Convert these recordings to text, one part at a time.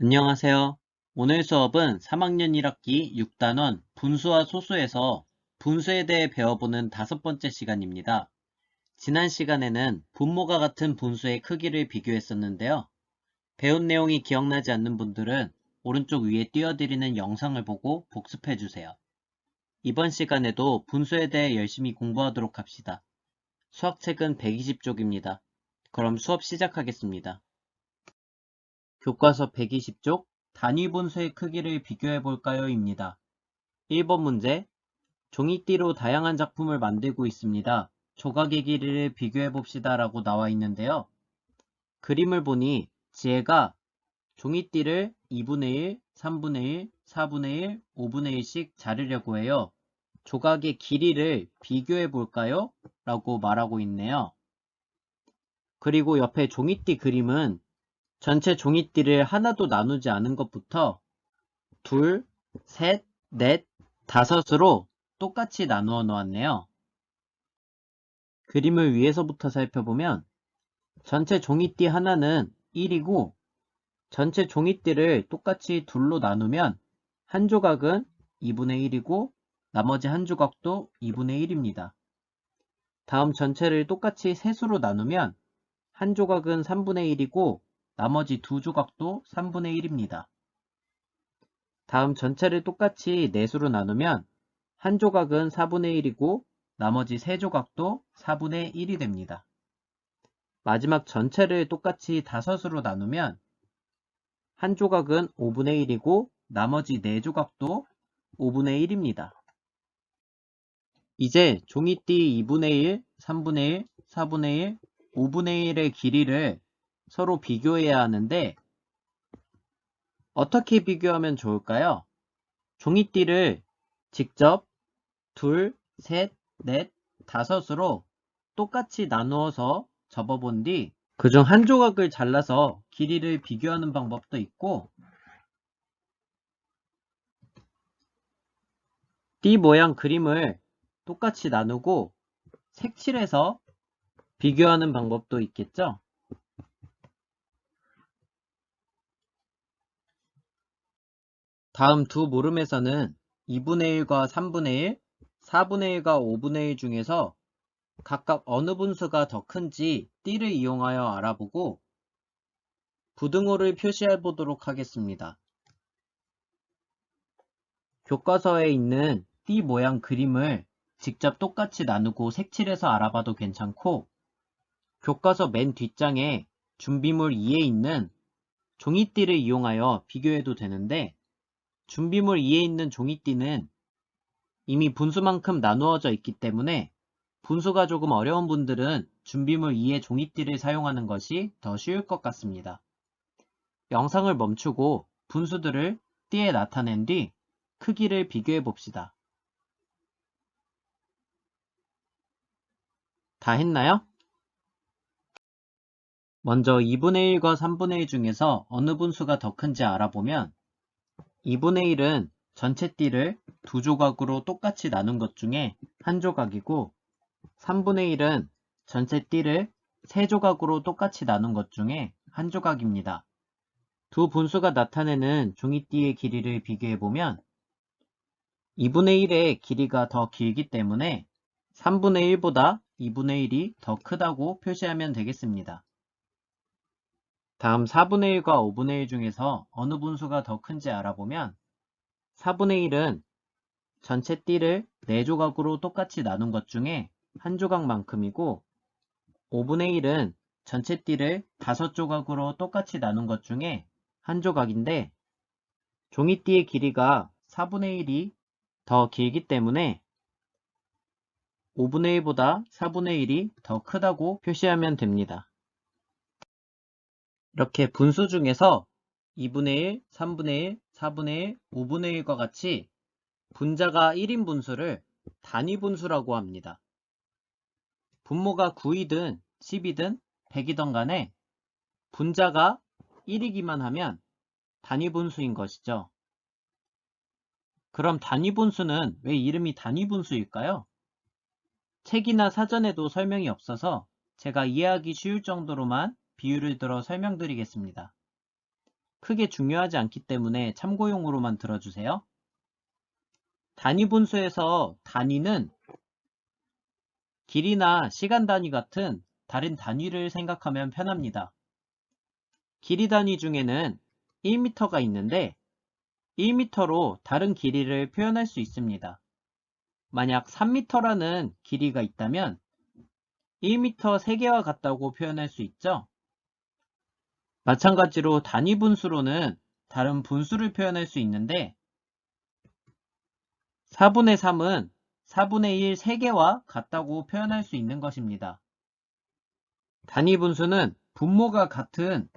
안녕하세요. 오늘 수업은 3학년 1학기 6단원 분수와 소수에서 분수에 대해 배워보는 다섯 번째 시간입니다. 지난 시간에는 분모가 같은 분수의 크기를 비교했었는데요. 배운 내용이 기억나지 않는 분들은 오른쪽 위에 띄워드리는 영상을 보고 복습해주세요. 이번 시간에도 분수에 대해 열심히 공부하도록 합시다. 수학책은 120쪽입니다. 그럼 수업 시작하겠습니다. 교과서 120쪽 단위 분수의 크기를 비교해 볼까요? 입니다. 1번 문제 종이띠로 다양한 작품을 만들고 있습니다. 조각의 길이를 비교해 봅시다 라고 나와 있는데요. 그림을 보니 지혜가 종이띠를 2분의 1, 3분의 1, 4분의 1, 5분의 1씩 자르려고 해요. 조각의 길이를 비교해 볼까요? 라고 말하고 있네요. 그리고 옆에 종이띠 그림은 전체 종이띠를 하나도 나누지 않은 것부터 둘, 셋, 넷, 다섯으로 똑같이 나누어 놓았네요. 그림을 위에서부터 살펴보면 전체 종이띠 하나는 1이고 전체 종이띠를 똑같이 둘로 나누면 한 조각은 2분의 1이고 나머지 한 조각도 2분의 1입니다. 다음 전체를 똑같이 셋으로 나누면 한 조각은 3분의 1이고 나머지 두 조각도 3분의 1입니다. 다음 전체를 똑같이 넷으로 나누면 한 조각은 4분의 1이고 나머지 세 조각도 4분의 1이 됩니다. 마지막 전체를 똑같이 다섯으로 나누면 한 조각은 5분의 1이고 나머지 네 조각도 5분의 1입니다. 이제 종이띠 2분의 1, 3분의 1, 4분의 1, 5분의 1의 길이를 서로 비교해야 하는데 어떻게 비교하면 좋을까요? 종이띠를 직접 둘, 셋, 넷, 다섯으로 똑같이 나누어서 접어본 뒤 그중 한 조각을 잘라서 길이를 비교하는 방법도 있고 띠 모양 그림을 똑같이 나누고 색칠해서 비교하는 방법도 있겠죠? 다음 두 모름에서는 2분의 1과 3분의 1, 4분의 1과 5분의 1 중에서 각각 어느 분수가 더 큰지 띠를 이용하여 알아보고 부등호를 표시해 보도록 하겠습니다. 교과서에 있는 띠 모양 그림을 직접 똑같이 나누고 색칠해서 알아봐도 괜찮고 교과서 맨 뒷장에 준비물 2에 있는 종이띠를 이용하여 비교해도 되는데 준비물 2에 있는 종이띠는 이미 분수만큼 나누어져 있기 때문에 분수가 조금 어려운 분들은 준비물 2의 종이띠를 사용하는 것이 더 쉬울 것 같습니다. 영상을 멈추고 분수들을 띠에 나타낸 뒤 크기를 비교해 봅시다. 다 했나요? 먼저 2분의 1과 3분의 1 중에서 어느 분수가 더 큰지 알아보면 2분의 1은 전체 띠를 두 조각으로 똑같이 나눈 것 중에 한 조각이고 3분의 1은 전체 띠를 세 조각으로 똑같이 나눈 것 중에 한 조각입니다. 두 분수가 나타내는 종이띠의 길이를 비교해보면 2분의 1의 길이가 더 길기 때문에 3분의 1보다 2분의 1이 더 크다고 표시하면 되겠습니다. 다음 4분의 1과 5분의 1 중에서 어느 분수가 더 큰지 알아보면 4분의 1은 전체 띠를 4조각으로 똑같이 나눈 것 중에 한 조각만큼이고 5분의 1은 전체 띠를 5조각으로 똑같이 나눈 것 중에 한 조각인데 종이띠의 길이가 4분의 1이 더 길기 때문에 5분의 1보다 4분의 1이 더 크다고 표시하면 됩니다. 이렇게 분수 중에서 2분의 1, 3분의 1, 4분의 1, 5분의 1과 같이 분자가 1인 분수를 단위 분수라고 합니다. 분모가 9이든 10이든 100이든 간에 분자가 1이기만 하면 단위 분수인 것이죠. 그럼 단위 분수는 왜 이름이 단위 분수일까요? 책이나 사전에도 설명이 없어서 제가 이해하기 쉬울 정도로만 비유를 들어 설명드리겠습니다. 크게 중요하지 않기 때문에 참고용으로만 들어주세요. 단위 분수에서 단위는 길이나 시간 단위 같은 다른 단위를 생각하면 편합니다. 길이 단위 중에는 1m가 있는데 1m로 다른 길이를 표현할 수 있습니다. 만약 3m라는 길이가 있다면 1m 3개와 같다고 표현할 수 있죠. 마찬가지로 단위 분수로는 다른 분수를 표현할 수 있는데 4분의 3은 4분의 1 3개와 같다고 표현할 수 있는 것입니다. 단위 분수는 분모가 같은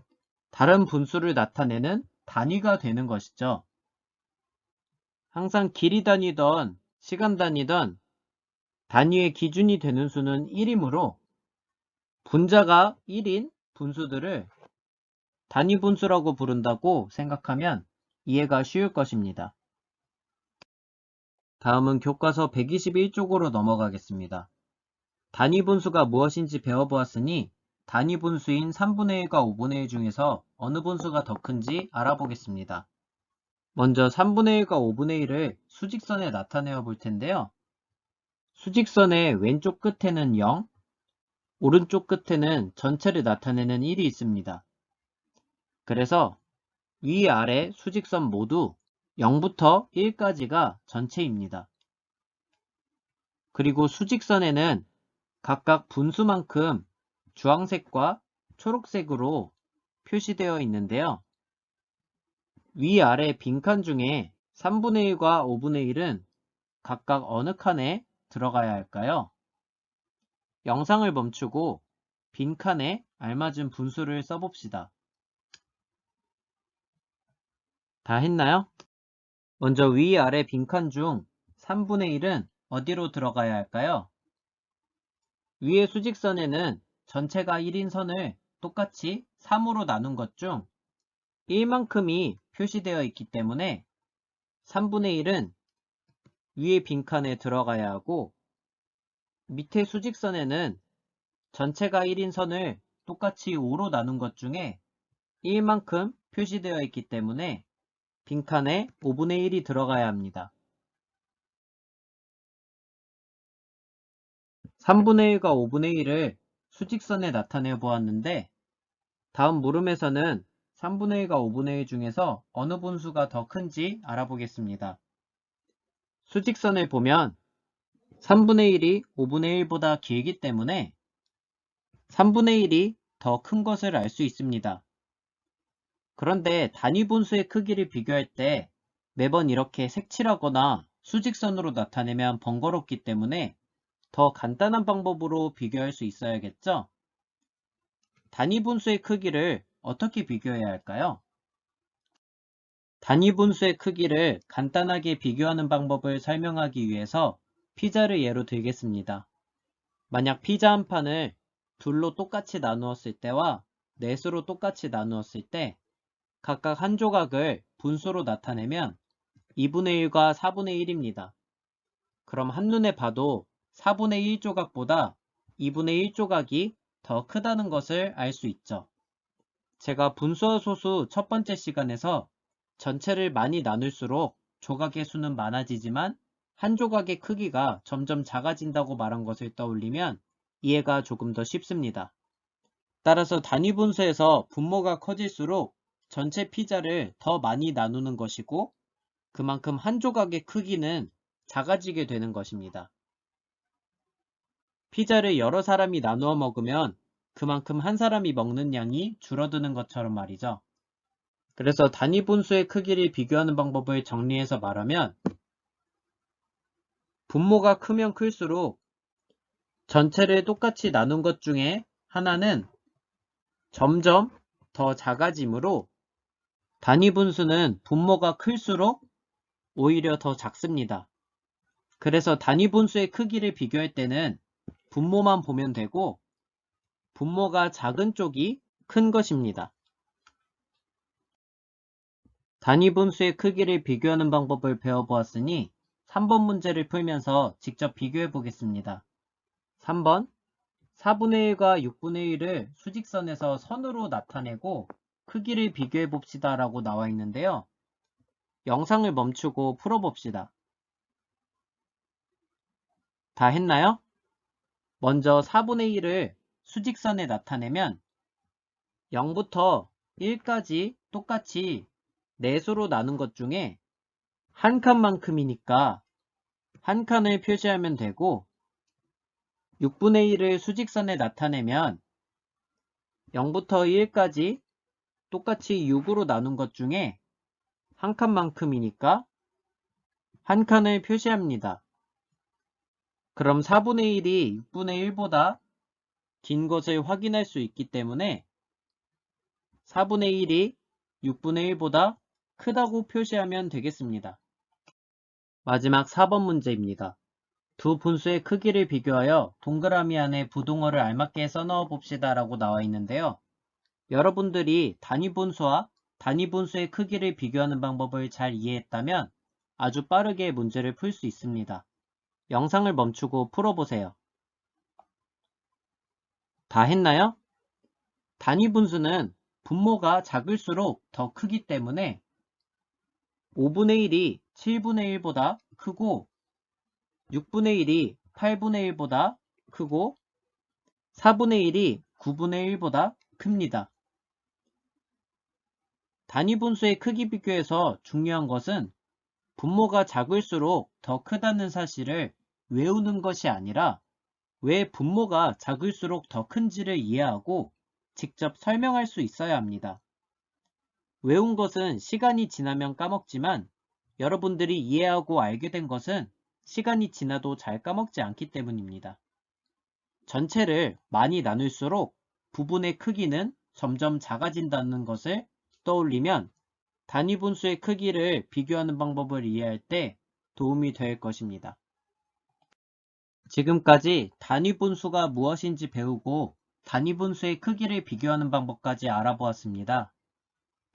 다른 분수를 나타내는 단위가 되는 것이죠. 항상 길이 단위던 시간 단위던 단위의 기준이 되는 수는 1이므로 분자가 1인 분수들을 단위 분수라고 부른다고 생각하면 이해가 쉬울 것입니다. 다음은 교과서 121쪽으로 넘어가겠습니다. 단위 분수가 무엇인지 배워보았으니 단위 분수인 3분의 1과 5분의 1 중에서 어느 분수가 더 큰지 알아보겠습니다. 먼저 3분의 1과 5분의 1을 수직선에 나타내어 볼 텐데요. 수직선의 왼쪽 끝에는 0, 오른쪽 끝에는 전체를 나타내는 1이 있습니다. 그래서 위, 아래 수직선 모두 0부터 1까지가 전체입니다. 그리고 수직선에는 각각 분수만큼 주황색과 초록색으로 표시되어 있는데요. 위아래 빈칸 중에 3분의 1과 5분의 1은 각각 어느 칸에 들어가야 할까요? 영상을 멈추고 빈칸에 알맞은 분수를 써봅시다. 다 했나요? 먼저 위아래 빈칸 중 3분의 1은 어디로 들어가야 할까요? 위의 수직선에는 전체가 1인 선을 똑같이 3으로 나눈 것 중 1만큼이 표시되어 있기 때문에 3분의 1은 위의 빈칸에 들어가야 하고 밑에 수직선에는 전체가 1인 선을 똑같이 5로 나눈 것 중에 1만큼 표시되어 있기 때문에 빈칸에 5분의 1이 들어가야 합니다. 3분의 1과 5분의 1을 수직선에 나타내 보았는데 다음 물음에서는 3분의 1과 5분의 1 중에서 어느 분수가 더 큰지 알아보겠습니다. 수직선을 보면 3분의 1이 5분의 1보다 길기 때문에 3분의 1이 더 큰 것을 알 수 있습니다. 그런데 단위 분수의 크기를 비교할 때 매번 이렇게 색칠하거나 수직선으로 나타내면 번거롭기 때문에 더 간단한 방법으로 비교할 수 있어야겠죠? 단위 분수의 크기를 어떻게 비교해야 할까요? 단위 분수의 크기를 간단하게 비교하는 방법을 설명하기 위해서 피자를 예로 들겠습니다. 만약 피자 한 판을 둘로 똑같이 나누었을 때와 넷으로 똑같이 나누었을 때 각각 한 조각을 분수로 나타내면 2분의 1과 4분의 1입니다. 그럼 한눈에 봐도 4분의 1 조각보다 2분의 1 조각이 더 크다는 것을 알 수 있죠. 제가 분수와 소수 첫 번째 시간에서 전체를 많이 나눌수록 조각의 수는 많아지지만 한 조각의 크기가 점점 작아진다고 말한 것을 떠올리면 이해가 조금 더 쉽습니다. 따라서 단위 분수에서 분모가 커질수록 전체 피자를 더 많이 나누는 것이고 그만큼 한 조각의 크기는 작아지게 되는 것입니다. 피자를 여러 사람이 나누어 먹으면 그만큼 한 사람이 먹는 양이 줄어드는 것처럼 말이죠. 그래서 단위 분수의 크기를 비교하는 방법을 정리해서 말하면 분모가 크면 클수록 전체를 똑같이 나눈 것 중에 하나는 점점 더 작아지므로 단위 분수는 분모가 클수록 오히려 더 작습니다. 그래서 단위 분수의 크기를 비교할 때는 분모만 보면 되고 분모가 작은 쪽이 큰 것입니다. 단위 분수의 크기를 비교하는 방법을 배워보았으니 3번 문제를 풀면서 직접 비교해 보겠습니다. 3번 4분의 1과 6분의 1을 수직선에서 선으로 나타내고 크기를 비교해 봅시다 라고 나와 있는데요. 영상을 멈추고 풀어봅시다. 다 했나요? 먼저 4분의 1을 수직선에 나타내면 0부터 1까지 똑같이 4수로 나눈 것 중에 한 칸만큼이니까 한 칸을 표시하면 되고 6분의 1을 수직선에 나타내면 0부터 1까지 똑같이 6으로 나눈 것 중에 한 칸만큼이니까 한 칸을 표시합니다. 그럼 4분의 1이 6분의 1보다 긴 것을 확인할 수 있기 때문에 4분의 1이 6분의 1보다 크다고 표시하면 되겠습니다. 마지막 4번 문제입니다. 두 분수의 크기를 비교하여 동그라미 안에 부동어를 알맞게 써넣어 봅시다 라고 나와 있는데요. 여러분들이 단위 분수와 단위 분수의 크기를 비교하는 방법을 잘 이해했다면 아주 빠르게 문제를 풀 수 있습니다. 영상을 멈추고 풀어보세요. 다 했나요? 단위 분수는 분모가 작을수록 더 크기 때문에 5분의 1이 7분의 1보다 크고 6분의 1이 8분의 1보다 크고 4분의 1이 9분의 1보다 큽니다. 단위 분수의 크기 비교에서 중요한 것은 분모가 작을수록 더 크다는 사실을 외우는 것이 아니라 왜 분모가 작을수록 더 큰지를 이해하고 직접 설명할 수 있어야 합니다. 외운 것은 시간이 지나면 까먹지만 여러분들이 이해하고 알게 된 것은 시간이 지나도 잘 까먹지 않기 때문입니다. 전체를 많이 나눌수록 부분의 크기는 점점 작아진다는 것을 떠올리면 단위 분수의 크기를 비교하는 방법을 이해할 때 도움이 될 것입니다. 지금까지 단위 분수가 무엇인지 배우고 단위 분수의 크기를 비교하는 방법까지 알아보았습니다.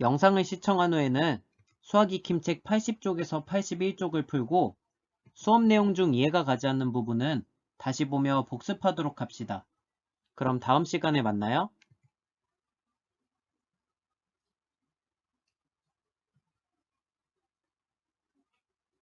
영상을 시청한 후에는 수학 익힘책 80쪽에서 81쪽을 풀고 수업 내용 중 이해가 가지 않는 부분은 다시 보며 복습하도록 합시다. 그럼 다음 시간에 만나요.